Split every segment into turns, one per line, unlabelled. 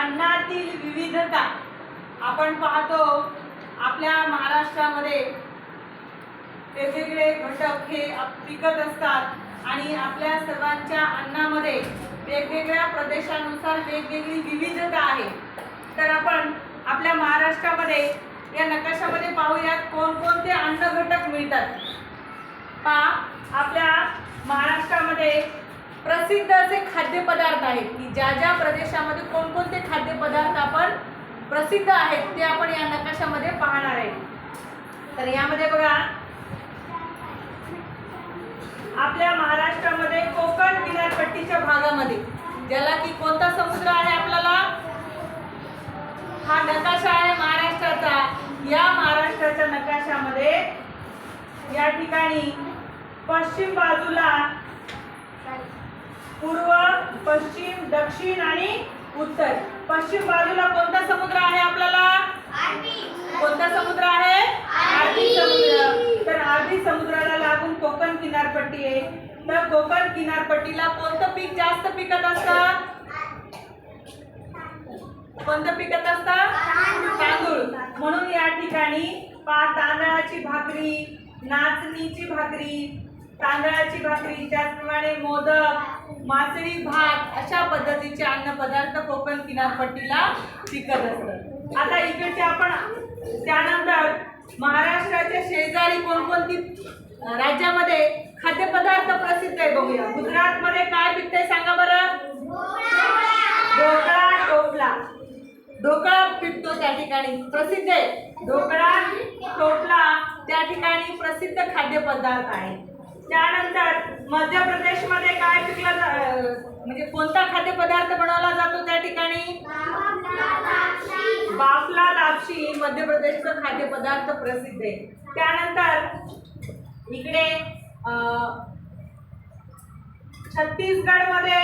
अन्नातील विविधता. आपण पाहतो आपल्या महाराष्ट्रामध्ये वेगवेगळे घटक हे पिकत असतात आणि आपल्या सर्वांच्या अन्नामध्ये वेगवेगळ्या प्रदेशानुसार वेगवेगळी विविधता आहे. तर आपण आपल्या महाराष्ट्रामध्ये या नकाशामध्ये पाहूयात कोणकोणते अन्न घटक मिळतात. पहा आपल्या महाराष्ट्रामध्ये प्रसिद्ध असे खाद्यपदार्थ आहेत की ज्या ज्या प्रदेशामध्ये कोणकोणते खाद्यपदार्थ आपण प्रसिद्ध आहेत ते आपण या नकाशामध्ये पाहणार आहे. तर यामध्ये बघा आपल्या महाराष्ट्रामध्ये कोकण किनारपट्टीच्या भागामध्ये ज्याला की कोणता समुद्र आहे आपल्याला? हा नकाशा आहे महाराष्ट्राचा. या महाराष्ट्राच्या नकाशामध्ये या ठिकाणी पश्चिम बाजूला पूर्व पश्चिम दक्षिण आणि उत्तर. पश्चिम बाजूला कोणता समुद्र आहे आपल्याला? कोणता समुद्र आहे? अरबी समुद्र. तर अरबी समुद्राला लागून कोकण किनारपट्टी आहे. तर कोकण किनारपट्टीला कोणतं पीक जास्त पिकत असतं? कोणतं पिकत असतं? तांदूळ. म्हणून या ठिकाणी पा तांदळाची भाकरी नाचणीची भाकरी तांदळाची भाकरी त्याचप्रमाणे मोदक मासळी भात अशा पद्धतीचे अन्नपदार्थ कोकण किनारपट्टीला पिकत असतात. आता इकडचे आपण त्यानंतर महाराष्ट्राच्या शेजारी कोणकोणती राज्यामध्ये खाद्यपदार्थ प्रसिद्ध आहे बघूया. गुजरातमध्ये काय पिकते सांगा बरं? ढोकळा टोपला ढोकळा पिकतो त्या ठिकाणी. प्रसिद्ध आहे. ढोकळा टोपला त्या ठिकाणी प्रसिद्ध खाद्यपदार्थ आहे त्यानंतर मध्य प्रदेशमध्ये काय पिकला जा- म्हणजे कोणता खाद्यपदार्थ बनवला जातो त्या ठिकाणी? बाफला लापशी मध्य प्रदेशचा खाद्यपदार्थ प्रसिद्ध आहे. त्यानंतर इकडे छत्तीसगडमध्ये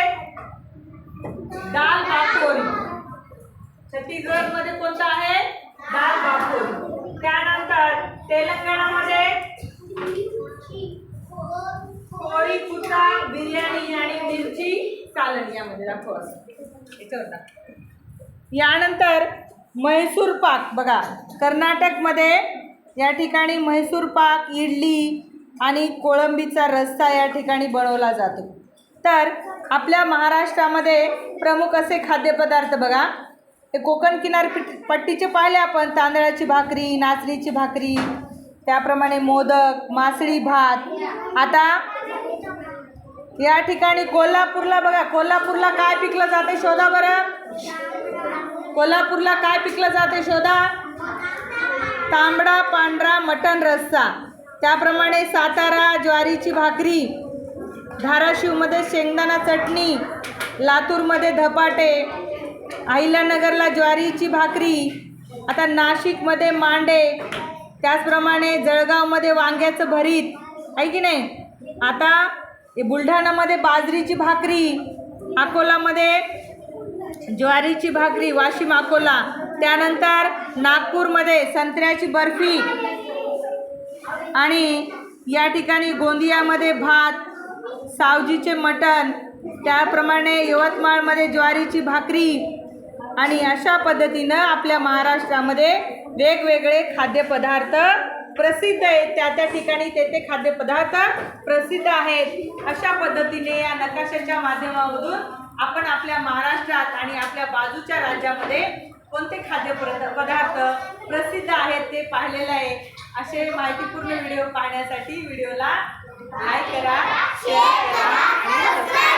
दाल बाकोरी छत्तीसगडमध्ये आहे? यामध्ये दाखव असं. याच्यावर दाखव. यानंतर म्हैसूर पाक. बघा कर्नाटकमध्ये या ठिकाणी म्हैसूर पाक इडली आणि कोळंबीचा रस्सा या ठिकाणी बनवला जातो. तर आपल्या महाराष्ट्रामध्ये प्रमुख असे खाद्यपदार्थ बघा. हे कोकण किनार पट्टीचे पाहिले आपण. तांदळाची भाकरी नाचणीची भाकरी त्याप्रमाणे मोदक मासळी भात. आता या ठिकाणी कोल्हापूरला बघा कोल्हापूरला काय पिकलं जाते शोधा बरं. कोल्हापूरला काय पिकलं जाते शोधा. तांबडा पांढरा मटण रस्सा. त्याप्रमाणे सातारा ज्वारीची भाकरी धाराशिवमध्ये शेंगदाणा चटणी लातूरमध्ये धपाटे अहिल्यानगरला ज्वारीची भाकरी आता नाशिकमध्ये मांडे त्याचप्रमाणे जळगावमध्ये वांग्याचं भरीत आहे की नाही? आता बुलढाणामध्ये बाजरीची भाकरी अकोलामध्ये ज्वारीची भाकरी वाशिम अकोला. त्यानंतर नागपूरमध्ये संत्र्याची बर्फी आणि या ठिकाणी गोंदियामध्ये भात सावजीचे मटण त्याप्रमाणे यवतमाळमध्ये ज्वारीची भाकरी आणि अशा पद्धतीनं आपल्या महाराष्ट्रामध्ये वेगवेगळे खाद्यपदार्थ प्रसिद्ध आहेत. त्या त्या ठिकाणी ते ते खाद्यपदार्थ प्रसिद्ध आहेत. अशा पद्धतीने या नकाशाच्या माध्यमामधून आपण आपल्या महाराष्ट्रात आणि आपल्या बाजूच्या राज्यामध्ये कोणते खाद्य पदार्थ प्रसिद्ध आहेत ते पाहिलेलं आहे. असे माहितीपूर्ण व्हिडिओ पाहण्यासाठी व्हिडिओला लाईक करा शेअर करा